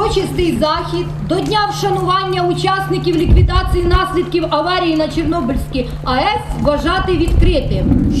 Урочистий захід до дня вшанування учасників ліквідації наслідків аварії на Чорнобильській АЕС вважати відкритим.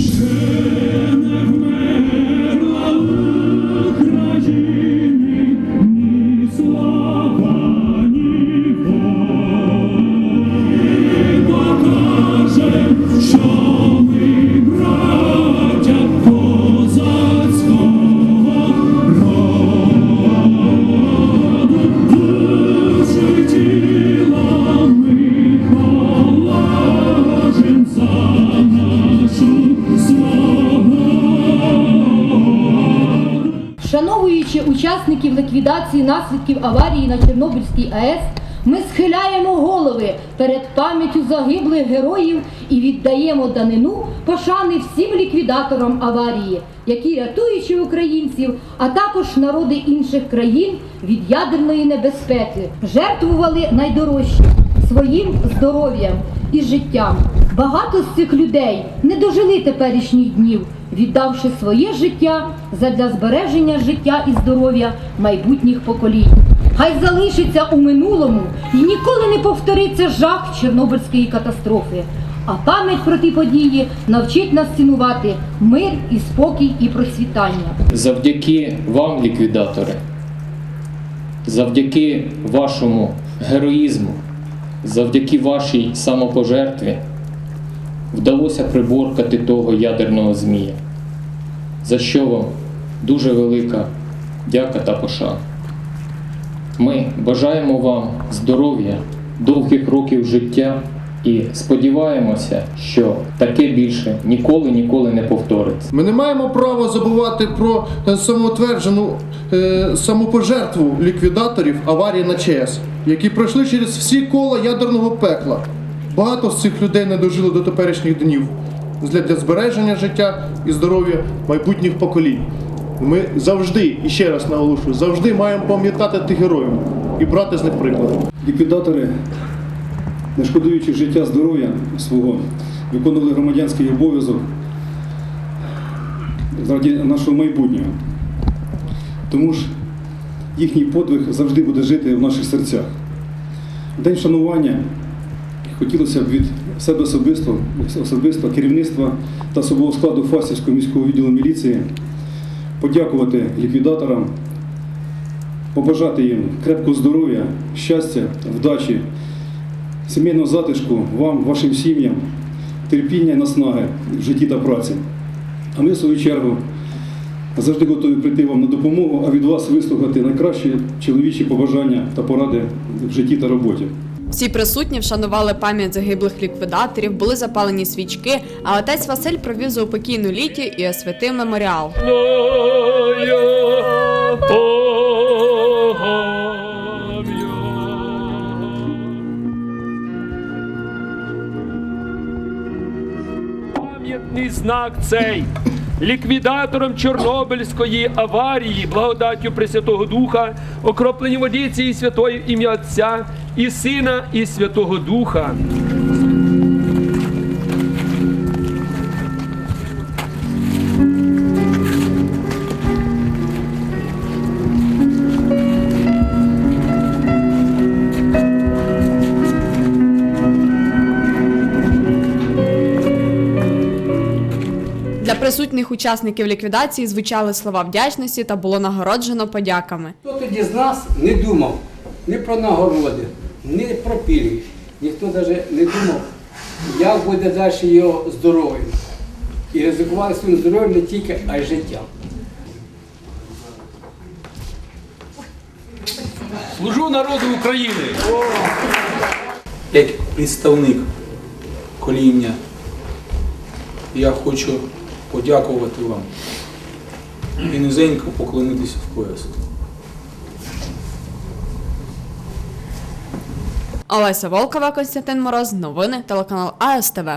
Вшановуючи учасників ліквідації наслідків аварії на Чорнобильській АЕС, ми схиляємо голови перед пам'яттю загиблих героїв і віддаємо данину пошани всім ліквідаторам аварії, які, рятуючи українців, а також народи інших країн від ядерної небезпеки, жертвували найдорожчим своїм здоров'ям і життям. Багато з цих людей не дожили теперішніх днів, віддавши своє життя задля збереження життя і здоров'я майбутніх поколінь. Хай залишиться у минулому і ніколи не повториться жах Чорнобильської катастрофи. А пам'ять про ті події навчить нас цінувати мир і спокій і процвітання. Завдяки вам, ліквідатори, завдяки вашому героїзму, завдяки вашій самопожертві вдалося приборкати того ядерного змія, за що вам дуже велика дяка та пошана. Ми бажаємо вам здоров'я, довгих років життя і сподіваємося, що таке більше ніколи ніколи не повториться. Ми не маємо права забувати про е, самоутверджену е, самопожертву ліквідаторів аварії на ЧАЕС, які пройшли через всі кола ядерного пекла. Багато з цих людей не дожили до теперішніх днів для, для збереження життя і здоров'я майбутніх поколінь. Ми завжди, і ще раз наголошую, завжди маємо пам'ятати тих героїв і брати з них приклад. Ліквідатори, не шкодуючи життя здоров'я свого, виконували громадянський обов'язок заради нашого майбутнього. Тому ж їхній подвиг завжди буде жити в наших серцях. День шанування хотілося б від себе особисто, особисто керівництва та особового складу Фастівського міського відділу міліції подякувати ліквідаторам, побажати їм крепкого здоров'я, щастя, вдачі, сімейного затишку вам, вашим сім'ям, терпіння і наснаги в житті та праці. А ми, в свою чергу, завжди готові прийти вам на допомогу, а від вас вислухати найкращі чоловічі побажання та поради в житті та роботі. Всі присутні вшанували пам'ять загиблих ліквідаторів, були запалені свічки, а отець Василь провів заупокійну літі і освятив меморіал. Пам'ятний знак цей ліквідатором Чорнобильської аварії, благодаттю Пресвятого Духа, окроплені водиці і святої ім'я Отця і Сина, і Святого Духа. Присутніх учасників ліквідації звучали слова вдячності та було нагороджено подяками. Хто тоді з нас не думав ні про нагороди, ні про пільги. Ніхто навіть не думав, як буде далі його здоров'я. І ризикували своїм здоров'ям не тільки, а й життям. Служу народу України! як представник коління, я хочу подякувати вам і низенько поклонитися в пояс. Олеся Волкова, Константин Мороз, новини, телеканал АСТВ.